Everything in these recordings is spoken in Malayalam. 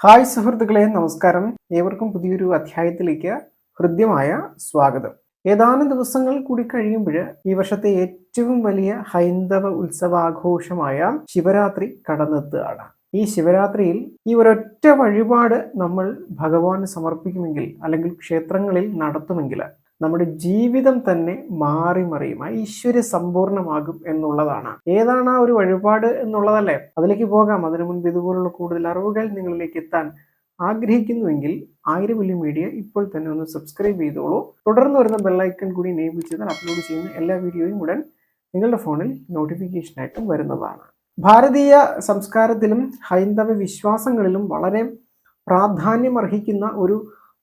ഹായ് സുഹൃത്തുക്കളെ നമസ്കാരം. ഏവർക്കും പുതിയൊരു അധ്യായത്തിലേക്ക് ഹൃദ്യമായ സ്വാഗതം. ഏതാനും ദിവസങ്ങൾ കൂടി കഴിയുമ്പോൾ ഈ വർഷത്തെ ഏറ്റവും വലിയ ഹൈന്ദവ ഉത്സവാഘോഷമായ ശിവരാത്രി കടന്നെത്തുകയാണ്. ഈ ശിവരാത്രിയിൽ ഈ ഒരൊറ്റ വഴിപാട് നമ്മൾ ഭഗവാന് സമർപ്പിക്കുമെങ്കിൽ അല്ലെങ്കിൽ ക്ഷേത്രങ്ങളിൽ നടത്തുമെങ്കിൽ നമ്മുടെ ജീവിതം തന്നെ മാറി മറിയും. ഐശ്വര്യ സമ്പൂർണമാകും എന്നുള്ളതാണ്. ഏതാണ് ആ ഒരു വഴിപാട് എന്നുള്ളതല്ലേ? അതിലേക്ക് പോകാം. അതിനു മുൻപ് ഇതുപോലുള്ള കൂടുതൽ അറിവുകൾ നിങ്ങളിലേക്ക് എത്താൻ ആഗ്രഹിക്കുന്നുവെങ്കിൽ ആയിരം വലിയ മീഡിയ ഇപ്പോൾ തന്നെ ഒന്ന് സബ്സ്ക്രൈബ് ചെയ്തോളൂ. തുടർന്ന് വരുന്ന ബെല്ലൈക്കൺ കൂടി എനേബിൾ ചെയ്താൽ അപ്ലോഡ് ചെയ്യുന്ന എല്ലാ വീഡിയോയും ഉടൻ നിങ്ങളുടെ ഫോണിൽ നോട്ടിഫിക്കേഷനായിട്ടും വരുന്നതാണ്. ഭാരതീയ സംസ്കാരത്തിലും ഹൈന്ദവ വിശ്വാസങ്ങളിലും വളരെ പ്രാധാന്യം അർഹിക്കുന്ന ഒരു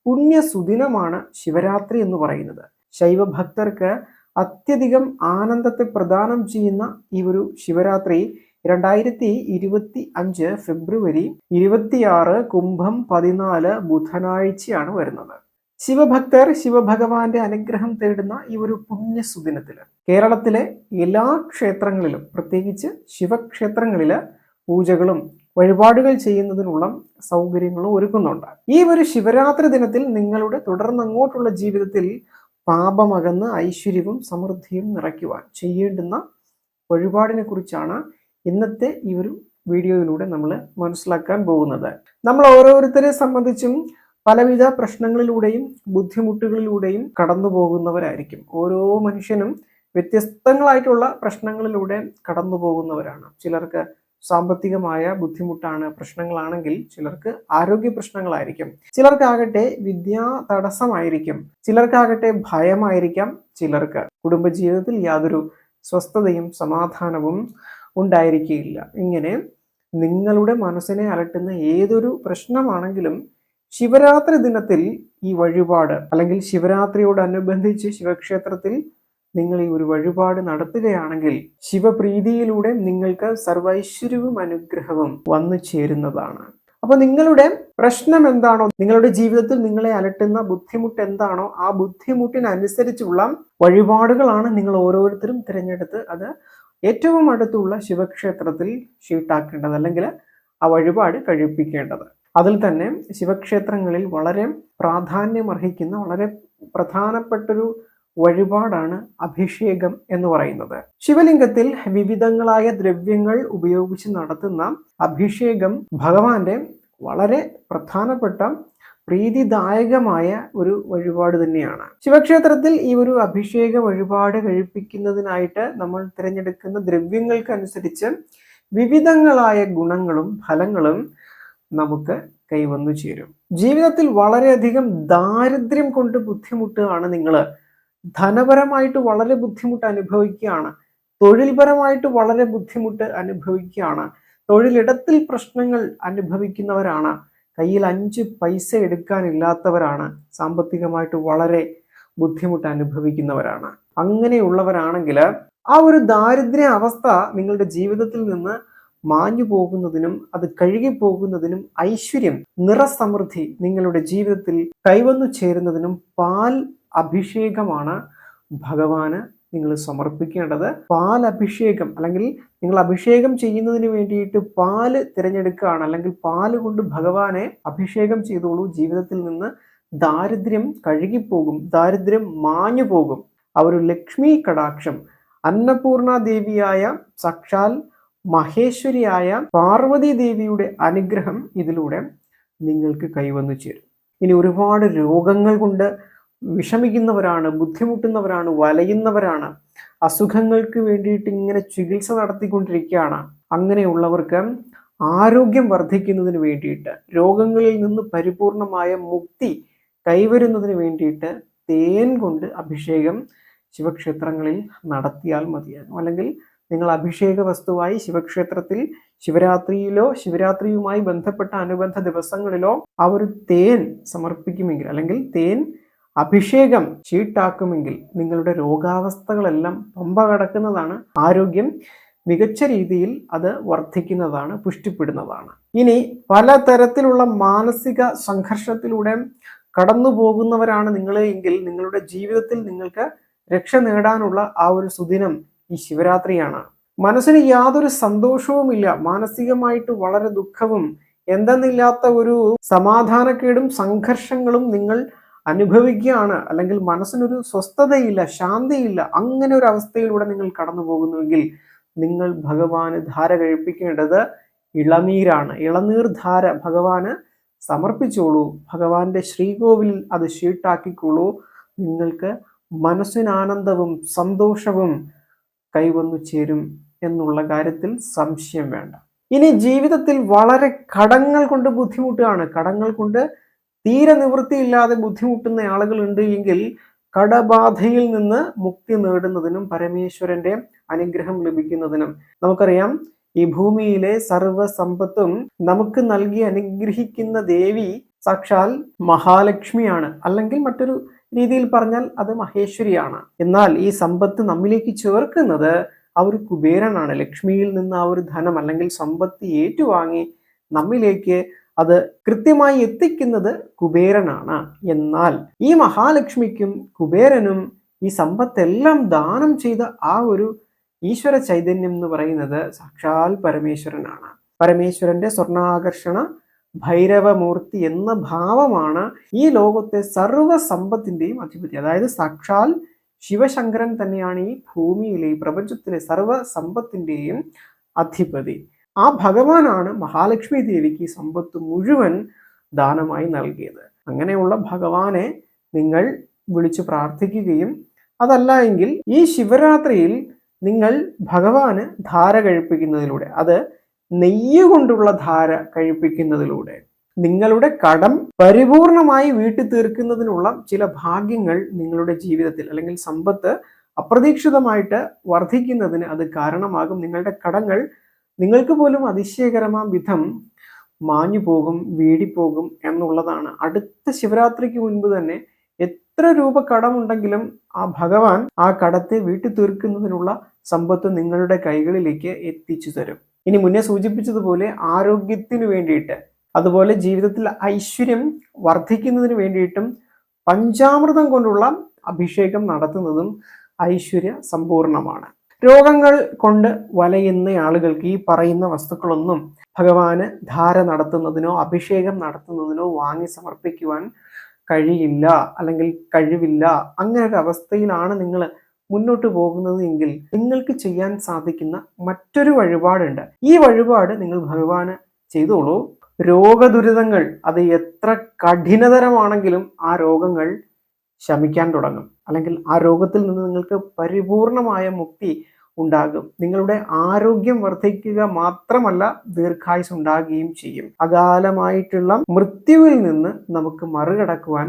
പുണ്യ സുദിനമാണ് ശിവരാത്രി എന്ന് പറയുന്നത്. ശൈവഭക്തർക്ക് അത്യധികം ആനന്ദത്തെ പ്രദാനം ചെയ്യുന്ന ഈ ഒരു ശിവരാത്രി രണ്ടായിരത്തി ഇരുപത്തി അഞ്ച് ഫെബ്രുവരി ഇരുപത്തിയാറ് കുംഭം പതിനാല് ബുധനാഴ്ചയാണ് വരുന്നത്. ശിവഭക്തർ ശിവഭഗവാന്റെ അനുഗ്രഹം തേടുന്ന ഈ ഒരു പുണ്യസുദിനത്തിൽ കേരളത്തിലെ എല്ലാ ക്ഷേത്രങ്ങളിലും പ്രത്യേകിച്ച് ശിവക്ഷേത്രങ്ങളിൽ പൂജകളും വഴിപാടുകൾ ചെയ്യുന്നതിനുള്ള സൗകര്യങ്ങളും ഒരുക്കുന്നുണ്ട്. ഈ ഒരു ശിവരാത്രി ദിനത്തിൽ നിങ്ങളുടെ തുടർന്നങ്ങോട്ടുള്ള ജീവിതത്തിൽ പാപമകന്ന് ഐശ്വര്യവും സമൃദ്ധിയും നിറയ്ക്കുവാൻ ചെയ്യേണ്ടുന്ന വഴിപാടിനെ കുറിച്ചാണ് ഇന്നത്തെ ഈ ഒരു വീഡിയോയിലൂടെ നമ്മൾ മനസ്സിലാക്കാൻ പോകുന്നത്. നമ്മൾ ഓരോരുത്തരെ സംബന്ധിച്ചും പലവിധ പ്രശ്നങ്ങളിലൂടെയും ബുദ്ധിമുട്ടുകളിലൂടെയും കടന്നു പോകുന്നവരായിരിക്കും ഓരോ മനുഷ്യനും വ്യത്യസ്തങ്ങളായിട്ടുള്ള പ്രശ്നങ്ങളിലൂടെ കടന്നു പോകുന്നവരാണ് ചിലർക്ക് സാമ്പത്തികമായ ബുദ്ധിമുട്ടാണ് പ്രശ്നങ്ങളാണെങ്കിൽ ചിലർക്ക് ആരോഗ്യ പ്രശ്നങ്ങളായിരിക്കും. ചിലർക്കാകട്ടെ വിദ്യാ തടസ്സമായിരിക്കും. ചിലർക്കാകട്ടെ ഭയമായിരിക്കാം ചിലർക്ക്. കുടുംബജീവിതത്തിൽ യാതൊരു സ്വസ്ഥതയും സമാധാനവും ഉണ്ടായിരിക്കുകയില്ല. ഇങ്ങനെ നിങ്ങളുടെ മനസ്സിനെ അലട്ടുന്ന ഏതൊരു പ്രശ്നമാണെങ്കിലും ശിവരാത്രി ദിനത്തിൽ ഈ വഴിപാട് അല്ലെങ്കിൽ ശിവരാത്രിയോടനുബന്ധിച്ച് ശിവക്ഷേത്രത്തിൽ നിങ്ങൾ ഈ ഒരു വഴിപാട് നടത്തുകയാണെങ്കിൽ ശിവപ്രീതിയിലൂടെ നിങ്ങൾക്ക് സർവൈശ്വര്യവും അനുഗ്രഹവും വന്നു ചേരുന്നതാണ്. അപ്പൊ നിങ്ങളുടെ പ്രശ്നം എന്താണോ നിങ്ങളുടെ ജീവിതത്തിൽ നിങ്ങളെ അലട്ടുന്ന ബുദ്ധിമുട്ട് എന്താണോ ആ ബുദ്ധിമുട്ടിനനുസരിച്ചുള്ള വഴിപാടുകളാണ് നിങ്ങൾ ഓരോരുത്തരും തിരഞ്ഞെടുത്ത് അത് ഏറ്റവും അടുത്തുള്ള ശിവക്ഷേത്രത്തിൽ ഷീട്ടാക്കേണ്ടത് അല്ലെങ്കിൽ ആ വഴിപാട് കഴിപ്പിക്കേണ്ടത്. അതിൽ തന്നെ ശിവക്ഷേത്രങ്ങളിൽ വളരെ പ്രാധാന്യം അർഹിക്കുന്ന വളരെ പ്രധാനപ്പെട്ടൊരു വഴിപാടാണ് അഭിഷേകം എന്ന് പറയുന്നത്. ശിവലിംഗത്തിൽ വിവിധങ്ങളായ ദ്രവ്യങ്ങൾ ഉപയോഗിച്ച് നടത്തുന്ന അഭിഷേകം ഭഗവാന്റെ വളരെ പ്രധാനപ്പെട്ട പ്രീതിദായകമായ ഒരു വഴിപാട് തന്നെയാണ്. ശിവക്ഷേത്രത്തിൽ ഈ ഒരു അഭിഷേക വഴിപാട് കഴിപ്പിക്കുന്നതിനായിട്ട് നമ്മൾ തിരഞ്ഞെടുക്കുന്ന ദ്രവ്യങ്ങൾക്കനുസരിച്ച് വിവിധങ്ങളായ ഗുണങ്ങളും ഫലങ്ങളും നമുക്ക് കൈവന്നു ചേരും. ജീവിതത്തിൽ വളരെയധികം ദാരിദ്ര്യം കൊണ്ട് ബുദ്ധിമുട്ടുകയാണ് നിങ്ങൾ ധനപരമായിട്ട് വളരെ ബുദ്ധിമുട്ട് അനുഭവിക്കുകയാണ്. തൊഴിൽപരമായിട്ട് വളരെ ബുദ്ധിമുട്ട് അനുഭവിക്കുകയാണ്. തൊഴിലിടത്തിൽ പ്രശ്നങ്ങൾ അനുഭവിക്കുന്നവരാണ്. കയ്യിൽ അഞ്ച് പൈസ എടുക്കാനില്ലാത്തവരാണ്. സാമ്പത്തികമായിട്ട് വളരെ ബുദ്ധിമുട്ട് അനുഭവിക്കുന്നവരാണ്. അങ്ങനെയുള്ളവരാണെങ്കിൽ ആ ഒരു ദാരിദ്ര്യ അവസ്ഥ നിങ്ങളുടെ ജീവിതത്തിൽ നിന്ന് മാഞ്ഞു പോകുന്നതിനും അത് കഴുകി പോകുന്നതിനും ഐശ്വര്യം നിറസമൃദ്ധി നിങ്ങളുടെ ജീവിതത്തിൽ കൈവന്നു ചേരുന്നതിനും പാൽ അഭിഷേകമാണ് ഭഗവാന് നിങ്ങൾ സമർപ്പിക്കേണ്ടത്. പാൽ അഭിഷേകം അല്ലെങ്കിൽ നിങ്ങൾ അഭിഷേകം ചെയ്യുന്നതിന് വേണ്ടിയിട്ട് പാൽ തിരഞ്ഞെടുക്കുകയാണ്. അല്ലെങ്കിൽ പാൽ കൊണ്ട് ഭഗവാനെ അഭിഷേകം ചെയ്തോളൂ. ജീവിതത്തിൽ നിന്ന് ദാരിദ്ര്യം കഴുകിപ്പോകും. ദാരിദ്ര്യം മാഞ്ഞു പോകും. ആ ഒരു ലക്ഷ്മി കടാക്ഷം അന്നപൂർണ ദേവിയായ സാക്ഷാൽ മഹേശ്വരിയായ പാർവതി ദേവിയുടെ അനുഗ്രഹം ഇതിലൂടെ നിങ്ങൾക്ക് കൈവന്നു ചേരും. ഇനി ഒരുപാട് രോഗങ്ങൾ കൊണ്ട് വിഷമിക്കുന്നവരാണ് ബുദ്ധിമുട്ടുന്നവരാണ് വലയുന്നവരാണ് അസുഖങ്ങൾക്ക് വേണ്ടിയിട്ട് ഇങ്ങനെ ചികിത്സ നടത്തിക്കൊണ്ടിരിക്കുകയാണ്. അങ്ങനെയുള്ളവർക്ക് ആരോഗ്യം വർദ്ധിക്കുന്നതിന് വേണ്ടിയിട്ട് രോഗങ്ങളിൽ നിന്ന് പരിപൂർണമായ മുക്തി കൈവരുന്നതിന് വേണ്ടിയിട്ട് തേൻ കൊണ്ട് അഭിഷേകം ശിവക്ഷേത്രങ്ങളിൽ നടത്തിയാൽ മതിയാകും. അല്ലെങ്കിൽ നിങ്ങൾ അഭിഷേക വസ്തുവായി ശിവക്ഷേത്രത്തിൽ ശിവരാത്രിയിലോ ശിവരാത്രിയുമായി ബന്ധപ്പെട്ട അനുബന്ധ ദിവസങ്ങളിലോ ആ ഒരു തേൻ സമർപ്പിക്കുമെങ്കിൽ അല്ലെങ്കിൽ തേൻ അഭിഷേകം ചീട്ടാക്കുമെങ്കിൽ നിങ്ങളുടെ രോഗാവസ്ഥകളെല്ലാം പമ്പ കടക്കുന്നതാണ് ആരോഗ്യം മികച്ച രീതിയിൽ അത് വർദ്ധിക്കുന്നതാണ് പുഷ്ടിപ്പെടുന്നതാണ്. ഇനി പലതരത്തിലുള്ള മാനസിക സംഘർഷത്തിലൂടെ കടന്നു പോകുന്നവരാണ് നിങ്ങൾ എങ്കിൽ നിങ്ങളുടെ ജീവിതത്തിൽ നിങ്ങൾക്ക് രക്ഷ നേടാനുള്ള ആ ഒരു സുദിനം ഈ ശിവരാത്രിയാണ്. മനസ്സിന് യാതൊരു സന്തോഷവുമില്ല മാനസികമായിട്ട് വളരെ ദുഃഖവും എന്തെന്നില്ലാത്ത ഒരു സമാധാനക്കേടും സംഘർഷങ്ങളും നിങ്ങൾ അനുഭവിക്കുകയാണ്. അല്ലെങ്കിൽ മനസ്സിനൊരു സ്വസ്ഥതയില്ല ശാന്തിയില്ല അങ്ങനെ ഒരു അവസ്ഥയിലൂടെ നിങ്ങൾ കടന്നു പോകുന്നുവെങ്കിൽ നിങ്ങൾ ഭഗവാന് ധാര കഴിപ്പിക്കേണ്ടത് ഇളനീരാണ്. ഇളനീർ ധാര ഭഗവാന് സമർപ്പിച്ചോളൂ. ഭഗവാന്റെ ശ്രീകോവിലിൽ അത് ഷീട്ടാക്കിക്കോളൂ നിങ്ങൾക്ക് മനസ്സിനാനന്ദവും സന്തോഷവും കൈവന്നു ചേരും എന്നുള്ള കാര്യത്തിൽ സംശയം വേണ്ട. ഇനി ജീവിതത്തിൽ വളരെ കടങ്ങൾ കൊണ്ട് ബുദ്ധിമുട്ടാണ് കടങ്ങൾ കൊണ്ട് തീരെ നിവൃത്തിയില്ലാതെ ബുദ്ധിമുട്ടുന്ന ആളുകളുണ്ട് എങ്കിൽ കടബാധയിൽ നിന്ന് മുക്തി നേടുന്നതിനും പരമേശ്വരന്റെ അനുഗ്രഹം ലഭിക്കുന്നതിനും. നമുക്കറിയാം ഈ ഭൂമിയിലെ സർവ സമ്പത്തും നമുക്ക് നൽകി അനുഗ്രഹിക്കുന്ന ദേവി സാക്ഷാൽ മഹാലക്ഷ്മിയാണ്. അല്ലെങ്കിൽ മറ്റൊരു രീതിയിൽ പറഞ്ഞാൽ അത് മഹേശ്വരിയാണ്. എന്നാൽ ഈ സമ്പത്ത് നമ്മിലേക്ക് ചേർക്കുന്നത് ആ ഒരു കുബേരനാണ്. ലക്ഷ്മിയിൽ നിന്ന് ആ ഒരു ധനം അല്ലെങ്കിൽ സമ്പത്ത് ഏറ്റുവാങ്ങി നമ്മിലേക്ക് അത് കൃത്യമായി എത്തിക്കുന്നത് കുബേരനാണ്. എന്നാൽ ഈ മഹാലക്ഷ്മിക്കും കുബേരനും ഈ സമ്പത്തെല്ലാം ദാനം ചെയ്ത ആ ഒരു ഈശ്വര ചൈതന്യം എന്ന് പറയുന്നത് സാക്ഷാൽ പരമേശ്വരനാണ്. പരമേശ്വരന്റെ സ്വർണാകർഷണ ഭൈരവമൂർത്തി എന്ന ഭാവമാണ് ഈ ലോകത്തെ സർവ സമ്പത്തിന്റെയും അധിപതി. അതായത് സാക്ഷാൽ ശിവശങ്കരൻ തന്നെയാണ് ഈ ഭൂമിയിലെ പ്രപഞ്ചത്തിലെ സർവ സമ്പത്തിന്റെയും അധിപതി. ആ ഭഗവാനാണ് മഹാലക്ഷ്മി ദേവിക്ക് സമ്പത്ത് മുഴുവൻ ദാനമായി നൽകിയത്. അങ്ങനെയുള്ള ഭഗവാനെ നിങ്ങൾ വിളിച്ചു പ്രാർത്ഥിക്കുകയും അതല്ല എങ്കിൽ ഈ ശിവരാത്രിയിൽ നിങ്ങൾ ഭഗവാന് ധാര കഴിപ്പിക്കുന്നതിലൂടെ അത് നെയ്യ് കൊണ്ടുള്ള ധാര കഴിപ്പിക്കുന്നതിലൂടെ നിങ്ങളുടെ കടം പരിപൂർണമായി വീട്ടി തീർക്കുന്നതിനുള്ള ചില ഭാഗ്യങ്ങൾ നിങ്ങളുടെ ജീവിതത്തിൽ അല്ലെങ്കിൽ സമ്പത്ത് അപ്രതീക്ഷിതമായിട്ട് വർദ്ധിക്കുന്നതിന് അത് കാരണമാകും. നിങ്ങളുടെ കടങ്ങൾ നിങ്ങൾക്ക് പോലും അതിശയകരമാം വിധം മാഞ്ഞു പോകും വീടിപ്പോകും എന്നുള്ളതാണ്. അടുത്ത ശിവരാത്രിക്ക് മുൻപ് തന്നെ എത്ര രൂപ കടമുണ്ടെങ്കിലും ആ ഭഗവാൻ ആ കടത്തെ വീട്ടി തീർക്കുന്നതിനുള്ള സമ്പത്ത് നിങ്ങളുടെ കൈകളിലേക്ക് എത്തിച്ചു തരും. ഇനി മുന്നേ സൂചിപ്പിച്ചതുപോലെ ആരോഗ്യത്തിന് വേണ്ടിയിട്ട് അതുപോലെ ജീവിതത്തിൽ ഐശ്വര്യം വർദ്ധിക്കുന്നതിന് വേണ്ടിയിട്ടും പഞ്ചാമൃതം കൊണ്ടുള്ള അഭിഷേകം നടത്തുന്നതും ഐശ്വര്യ സമ്പൂർണമാണ്. രോഗങ്ങൾ കൊണ്ട് വലയുന്ന ആളുകൾക്ക് ഈ പറയുന്ന വസ്തുക്കളൊന്നും ഭഗവാന് ധാര നടത്തുന്നതിനോ അഭിഷേകം നടത്തുന്നതിനോ വാങ്ങി സമർപ്പിക്കുവാൻ കഴിയില്ല അല്ലെങ്കിൽ കഴിവില്ല. അങ്ങനെ ഒരു അവസ്ഥയിലാണ് നിങ്ങൾ മുന്നോട്ട് പോകുന്നത് എങ്കിൽ നിങ്ങൾക്ക് ചെയ്യാൻ സാധിക്കുന്ന മറ്റൊരു വഴിപാടുണ്ട്. ഈ വഴിപാട് നിങ്ങൾ ഭഗവാന് ചെയ്തോളൂ. രോഗദുരിതങ്ങൾ അത് എത്ര കഠിനതരമാണെങ്കിലും ആ രോഗങ്ങൾ ശമിക്കാൻ തുടങ്ങും. അല്ലെങ്കിൽ ആ രോഗത്തിൽ നിന്ന് നിങ്ങൾക്ക് പരിപൂർണമായ മുക്തി ഉണ്ടാകും. നിങ്ങളുടെ ആരോഗ്യം വർദ്ധിക്കുക മാത്രമല്ല ദീർഘായുസ് ഉണ്ടാകുകയും ചെയ്യും. അകാലമായിട്ടുള്ള മൃത്യുവിൽ നിന്ന് നമുക്ക് മറികടക്കുവാൻ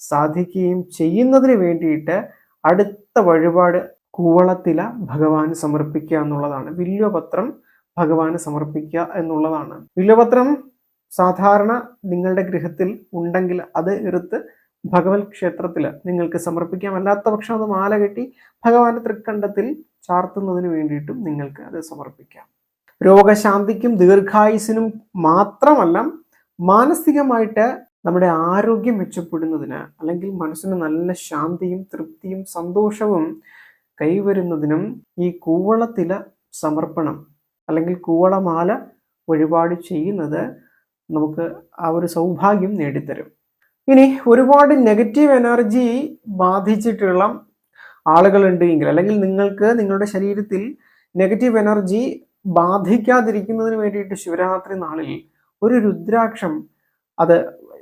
സാധിക്കുകയും ചെയ്യുന്നതിന് വേണ്ടിയിട്ട് അടുത്ത വഴിപാട് കൂവളത്തില ഭഗവാന് സമർപ്പിക്കുക എന്നുള്ളതാണ്. വില്വപത്രം ഭഗവാന് സമർപ്പിക്കുക എന്നുള്ളതാണ്. വില്വപത്രം സാധാരണ നിങ്ങളുടെ ഗൃഹത്തിൽ ഉണ്ടെങ്കിൽ അത് എടുത്ത് ഭഗവത് ക്ഷേത്രത്തിൽ നിങ്ങൾക്ക് സമർപ്പിക്കാം. അല്ലാത്ത പക്ഷം അത് മാല കെട്ടി ഭഗവാന്റെ തൃക്കണ്ഠത്തിൽ ചാർത്തുന്നതിന് വേണ്ടിയിട്ടും നിങ്ങൾക്ക് അത് സമർപ്പിക്കാം. രോഗശാന്തിക്കും ദീർഘായുസിനും മാത്രമല്ല മാനസികമായിട്ട് നമ്മുടെ ആരോഗ്യം മെച്ചപ്പെടുന്നതിന് അല്ലെങ്കിൽ മനസ്സിന് നല്ല ശാന്തിയും തൃപ്തിയും സന്തോഷവും കൈവരുന്നതിനും ഈ കൂവളത്തില സമർപ്പണം അല്ലെങ്കിൽ കൂവളമാല വഴിപാട് ചെയ്യുന്നത് നമുക്ക് ആ ഒരു സൗഭാഗ്യം നേടിത്തരും. ഇനി ഒരുപാട് നെഗറ്റീവ് എനർജി ബാധിച്ചിട്ടുള്ള ആളുകളുണ്ട് എങ്കിൽ അല്ലെങ്കിൽ നിങ്ങൾക്ക് നിങ്ങളുടെ ശരീരത്തിൽ നെഗറ്റീവ് എനർജി ബാധിക്കാതിരിക്കുന്നതിന് വേണ്ടിയിട്ട് ശിവരാത്രി നാളിൽ ഒരു രുദ്രാക്ഷം അത്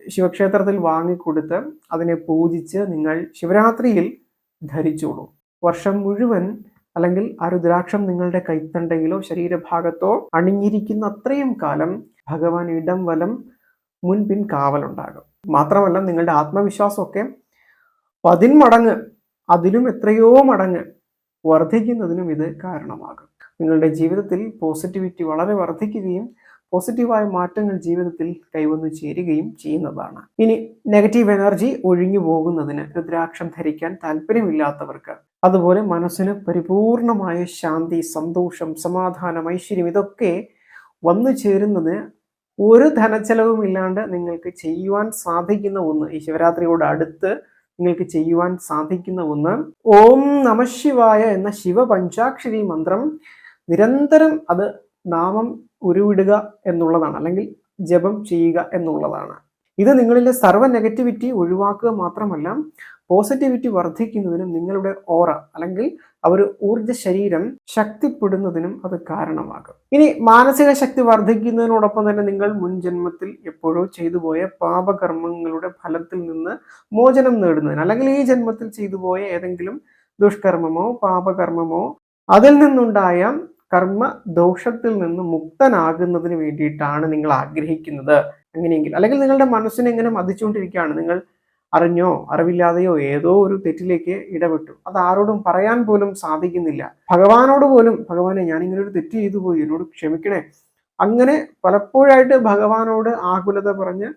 ശിവക്ഷേത്രത്തിൽ വാങ്ങിക്കൊടുത്ത് അതിനെ പൂജിച്ച് നിങ്ങൾ ശിവരാത്രിയിൽ ധരിച്ചോളൂ. വർഷം മുഴുവൻ അല്ലെങ്കിൽ ആ രുദ്രാക്ഷം നിങ്ങളുടെ കൈത്തണ്ടയിലോ ശരീരഭാഗത്തോ അണിഞ്ഞിരിക്കുന്ന അത്രയും കാലം ഭഗവാൻ ഇടം വലം മുൻപിൻ കാവലുണ്ടാകും. മാത്രമല്ല നിങ്ങളുടെ ആത്മവിശ്വാസമൊക്കെ പതിന്മടങ്ങ് അതിലും എത്രയോ മടങ്ങ് വർദ്ധിക്കുന്നതിനും ഇത് കാരണമാകും. നിങ്ങളുടെ ജീവിതത്തിൽ പോസിറ്റിവിറ്റി വളരെ വർദ്ധിക്കുകയും പോസിറ്റീവായ മാറ്റങ്ങൾ ജീവിതത്തിൽ കൈവന്നു ചേരുകയും ചെയ്യുന്നതാണ്. ഇനി നെഗറ്റീവ് എനർജി ഒഴിഞ്ഞു പോകുന്നതിന് രുദ്രാക്ഷം ധരിക്കാൻ താല്പര്യമില്ലാത്തവർക്ക് അതുപോലെ മനസ്സിന് പരിപൂർണമായ ശാന്തി സന്തോഷം സമാധാനം ഐശ്വര്യം ഇതൊക്കെ വന്നു ചേരുന്നത് ഒരു ധനച്ചെലവും ഇല്ലാണ്ട് നിങ്ങൾക്ക് ചെയ്യുവാൻ സാധിക്കുന്ന ഒന്ന് ഈ ശിവരാത്രിയോട് അടുത്ത് നിങ്ങൾക്ക് ചെയ്യുവാൻ സാധിക്കുന്ന ഒന്ന്. ഓം നമശിവായ എന്ന ശിവ പഞ്ചാക്ഷരി മന്ത്രം നിരന്തരം അത് നാമം ഉരുവിടുക എന്നുള്ളതാണ് അല്ലെങ്കിൽ ജപം ചെയ്യുക എന്നുള്ളതാണ്. ഇത് നിങ്ങളിലെ സർവ നെഗറ്റിവിറ്റി ഒഴിവാക്കുക മാത്രമല്ല പോസിറ്റിവിറ്റി വർദ്ധിക്കുന്നതിനും നിങ്ങളുടെ ഓറ അല്ലെങ്കിൽ ഒരു ഊർജ ശരീരം ശക്തിപ്പെടുന്നതിനും അത് കാരണമാകും. ഇനി മാനസിക ശക്തി വർദ്ധിക്കുന്നതിനോടൊപ്പം തന്നെ നിങ്ങൾ മുൻ ജന്മത്തിൽ എപ്പോഴോ ചെയ്തുപോയ പാപകർമ്മങ്ങളുടെ ഫലത്തിൽ നിന്ന് മോചനം നേടുന്നതിന് അല്ലെങ്കിൽ ഈ ജന്മത്തിൽ ചെയ്തുപോയ ഏതെങ്കിലും ദുഷ്കർമ്മമോ പാപകർമ്മമോ അതിൽ നിന്നുണ്ടായ കർമ്മ ദോഷത്തിൽ നിന്ന് മുക്തനാകുന്നതിന് വേണ്ടിയിട്ടാണ് നിങ്ങൾ ആഗ്രഹിക്കുന്നത്. അങ്ങനെയെങ്കിൽ അല്ലെങ്കിൽ നിങ്ങളുടെ മനസ്സിനെ എങ്ങനെ മതിച്ചുകൊണ്ടിരിക്കുകയാണ്. നിങ്ങൾ അറിഞ്ഞോ അറിവില്ലാതെയോ ഏതോ ഒരു തെറ്റിലേക്ക് ഇടപെട്ടു. അത് ആരോടും പറയാൻ പോലും സാധിക്കുന്നില്ല. ഭഗവാനോട് പോലും ഭഗവാനെ ഞാൻ ഇങ്ങനെ ഒരു തെറ്റ് ചെയ്തു പോയി എന്നോട് ക്ഷമിക്കണേ. അങ്ങനെ പലപ്പോഴായിട്ട് ഭഗവാനോട് ആകുലത പറഞ്ഞ്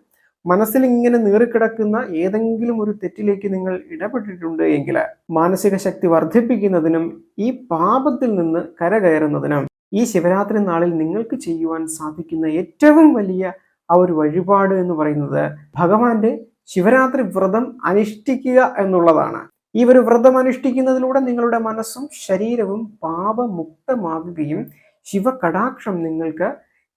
മനസ്സിൽ ഇങ്ങനെ നീറിക്കിടക്കുന്ന ഏതെങ്കിലും ഒരു തെറ്റിലേക്ക് നിങ്ങൾ ഇടപെട്ടിട്ടുണ്ട് എങ്കിൽ മാനസിക ശക്തി വർദ്ധിപ്പിക്കുന്നതിനും ഈ പാപത്തിൽ നിന്ന് കരകയറുന്നതിനും ഈ ശിവരാത്രി നാളിൽ നിങ്ങൾക്ക് ചെയ്യുവാൻ സാധിക്കുന്ന ഏറ്റവും വലിയ ആ ഒരു വഴിപാട് എന്ന് പറയുന്നത് ഭഗവാന്റെ ശിവരാത്രി വ്രതം അനുഷ്ഠിക്കുക എന്നുള്ളതാണ്. ഈ ഒരു വ്രതം അനുഷ്ഠിക്കുന്നതിലൂടെ നിങ്ങളുടെ മനസ്സും ശരീരവും പാപമുക്തമാകുകയും ശിവകടാക്ഷം നിങ്ങൾക്ക്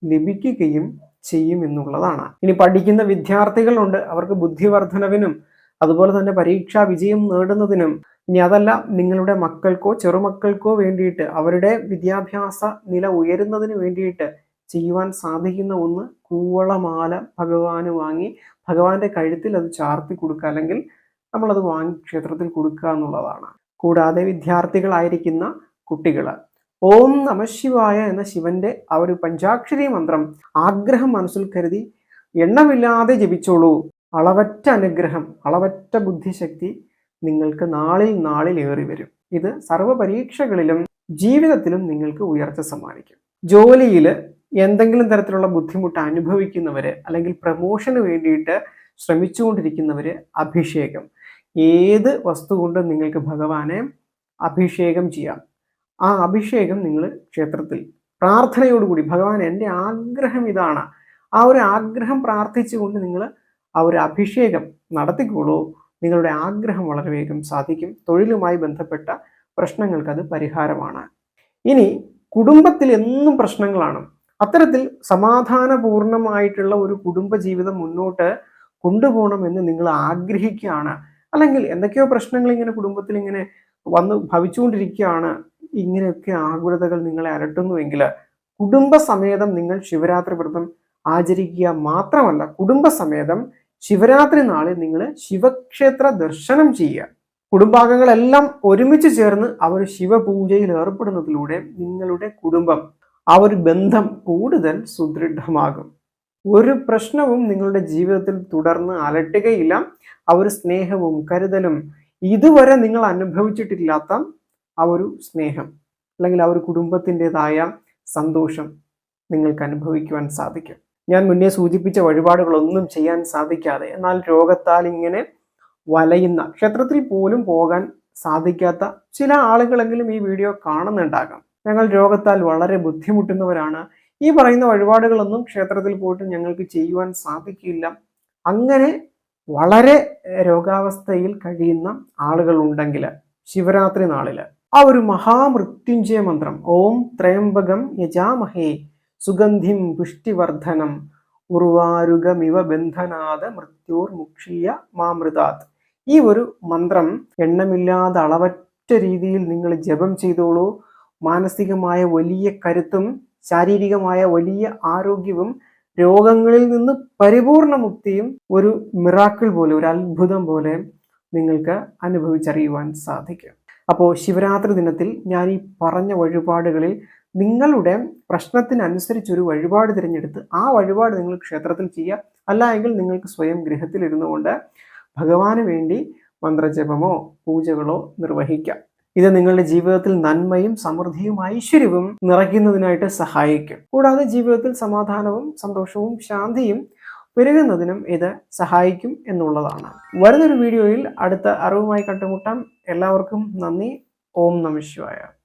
ലഭിക്കുകയും ചെയ്യും എന്നുള്ളതാണ്. ഇനി പഠിക്കുന്ന വിദ്യാർത്ഥികളുണ്ട്. അവർക്ക് ബുദ്ധിവർദ്ധനവിനും അതുപോലെ തന്നെ പരീക്ഷാ വിജയം നേടുന്നതിനും ഇനി അതല്ല നിങ്ങളുടെ മക്കൾക്കോ ചെറുമക്കൾക്കോ വേണ്ടിയിട്ട് അവരുടെ വിദ്യാഭ്യാസ നില ഉയരുന്നതിന് വേണ്ടിയിട്ട് ചെയ്യുവാൻ സാധിക്കുന്ന ഒന്ന് കൂവളമാല ഭഗവാന് വാങ്ങി ഭഗവാന്റെ കഴുത്തിൽ അത് ചാർത്തി കൊടുക്കുക അല്ലെങ്കിൽ നമ്മളത് വാങ്ങി ക്ഷേത്രത്തിൽ കൊടുക്കുക എന്നുള്ളതാണ്. കൂടാതെ വിദ്യാർത്ഥികളായിരിക്കുന്ന കുട്ടികൾ ഓം നമശിവായ എന്ന ശിവന്റെ ആ ഒരു പഞ്ചാക്ഷരി മന്ത്രം ആഗ്രഹം മനസ്സിൽ കരുതി എണ്ണമില്ലാതെ ജപിച്ചോളൂ. അളവറ്റ അനുഗ്രഹം അളവറ്റ ബുദ്ധിശക്തി നിങ്ങൾക്ക് നാളിൽ നാളിൽ ഏറി വരും. ഇത് സർവ പരീക്ഷകളിലും ജീവിതത്തിലും നിങ്ങൾക്ക് ഉയർച്ച സമ്മാനിക്കും. ജോലിയിൽ എന്തെങ്കിലും തരത്തിലുള്ള ബുദ്ധിമുട്ട് അനുഭവിക്കുന്നവർ അല്ലെങ്കിൽ പ്രമോഷന് വേണ്ടിയിട്ട് ശ്രമിച്ചുകൊണ്ടിരിക്കുന്നവർ അഭിഷേകം. ഏത് വസ്തു കൊണ്ടും നിങ്ങൾക്ക് ഭഗവാനെ അഭിഷേകം ചെയ്യാം? ആ അഭിഷേകം നിങ്ങൾ ക്ഷേത്രത്തിൽ പ്രാർത്ഥനയോടുകൂടി ഭഗവാൻ എന്റെ ആഗ്രഹം ഇതാണ്. ആ ഒരു ആഗ്രഹം പ്രാർത്ഥിച്ചുകൊണ്ട് നിങ്ങൾ ആ ഒരു അഭിഷേകം നടത്തിക്കോളൂ. നിങ്ങളുടെ ആഗ്രഹം വളരെ വേഗം സാധിക്കും. തൊഴിലുമായി ബന്ധപ്പെട്ട പ്രശ്നങ്ങൾക്ക് അത് പരിഹാരമാണ്. ഇനി കുടുംബത്തിൽ എന്നും പ്രശ്നങ്ങളാണ്. അത്തരത്തിൽ സമാധാനപൂർണമായിട്ടുള്ള ഒരു കുടുംബ ജീവിതം മുന്നോട്ട് കൊണ്ടുപോകണം എന്ന് നിങ്ങൾ ആഗ്രഹിക്കുകയാണ്. അല്ലെങ്കിൽ എന്തൊക്കെയോ പ്രശ്നങ്ങൾ ഇങ്ങനെ കുടുംബത്തിൽ ഇങ്ങനെ വന്ന് ഭവിച്ചുകൊണ്ടിരിക്കുകയാണ്. ഇങ്ങനെയൊക്കെ ആകുലതകൾ നിങ്ങളെ അലട്ടുന്നുവെങ്കിൽ കുടുംബസമേതം നിങ്ങൾ ശിവരാത്രി വ്രതം ആചരിക്കുക മാത്രമല്ല കുടുംബസമേതം ശിവരാത്രി നാളിൽ നിങ്ങൾ ശിവക്ഷേത്ര ദർശനം ചെയ്യുക. കുടുംബാംഗങ്ങളെല്ലാം ഒരുമിച്ച് ചേർന്ന് അവർ ശിവപൂജയിൽ ഏർപ്പെടുന്നതിലൂടെ നിങ്ങളുടെ കുടുംബം ആ ഒരു ബന്ധം കൂടുതൽ സുദൃഢമാകും. ഒരു പ്രശ്നവും നിങ്ങളുടെ ജീവിതത്തിൽ തുടർന്ന് അലട്ടുകയില്ല. ആ ഒരു സ്നേഹവും കരുതലും ഇതുവരെ നിങ്ങൾ അനുഭവിച്ചിട്ടില്ലാത്ത ആ ഒരു സ്നേഹം അല്ലെങ്കിൽ ആ ഒരു കുടുംബത്തിന്റെതായ സന്തോഷം നിങ്ങൾക്ക് അനുഭവിക്കുവാൻ സാധിക്കും. ഞാൻ മുന്നേ സൂചിപ്പിച്ച വഴിപാടുകളൊന്നും ചെയ്യാൻ സാധിക്കാതെ എന്നാൽ രോഗത്താൽ ഇങ്ങനെ വലയുന്ന ക്ഷേത്രത്തിൽ പോലും പോകാൻ സാധിക്കാത്ത ചില ആളുകളെങ്കിലും ഈ വീഡിയോ കാണുന്നുണ്ടാകാം. ഞങ്ങൾ രോഗത്താൽ വളരെ ബുദ്ധിമുട്ടുന്നവരാണ്. ഈ പറയുന്ന വഴിപാടുകളൊന്നും ക്ഷേത്രത്തിൽ പോയിട്ട് ഞങ്ങൾക്ക് ചെയ്യുവാൻ സാധിക്കില്ല. അങ്ങനെ വളരെ രോഗാവസ്ഥയിൽ കഴിയുന്ന ആളുകൾ ഉണ്ടെങ്കിൽ ശിവരാത്രി നാളിൽ ആ ഒരു മഹാമൃത്യുഞ്ജയ മന്ത്രം ഓം ത്രയംബകം യജാമഹേ സുഗന്ധിം പുഷ്ടിവർദ്ധനം ഉർവാരുഗമിവ ബന്ധനാഥ മൃത്യോർ മുക്ഷീയ മാമൃതാത്. ഈ ഒരു മന്ത്രം എണ്ണമില്ലാതെ അളവറ്റ രീതിയിൽ നിങ്ങൾ ജപം ചെയ്തോളൂ. മാനസികമായ വലിയ കരുത്തും ശാരീരികമായ വലിയ ആരോഗ്യവും രോഗങ്ങളിൽ നിന്ന് പരിപൂർണ മുക്തിയും ഒരു മിറാക്കിൾ പോലെ ഒരു അത്ഭുതം പോലെ നിങ്ങൾക്ക് അനുഭവിച്ചറിയുവാൻ സാധിക്കും. അപ്പോൾ ശിവരാത്രി ദിനത്തിൽ ഞാൻ ഈ പറഞ്ഞ വഴിപാടുകളിൽ നിങ്ങളുടെ പ്രശ്നത്തിനനുസരിച്ചൊരു വഴിപാട് തിരഞ്ഞെടുത്ത് ആ വഴിപാട് നിങ്ങൾ ക്ഷേത്രത്തിൽ ചെയ്യുക. അല്ല എങ്കിൽ നിങ്ങൾക്ക് സ്വയം ഗൃഹത്തിലിരുന്നു കൊണ്ട് ഭഗവാന് വേണ്ടി മന്ത്രജപമോ പൂജകളോ നിർവഹിക്കാം. ഇത് നിങ്ങളുടെ ജീവിതത്തിൽ നന്മയും സമൃദ്ധിയും ഐശ്വര്യവും നിറയ്ക്കുന്നതിനായിട്ട് സഹായിക്കും. കൂടാതെ ജീവിതത്തിൽ സമാധാനവും സന്തോഷവും ശാന്തിയും പെരുകുന്നതിനും ഇത് സഹായിക്കും എന്നുള്ളതാണ്. വരുന്നൊരു വീഡിയോയിൽ അടുത്ത അറിവുമായി കണ്ടുമുട്ടാം. എല്ലാവർക്കും നന്ദി. ഓം നമ ശിവായ.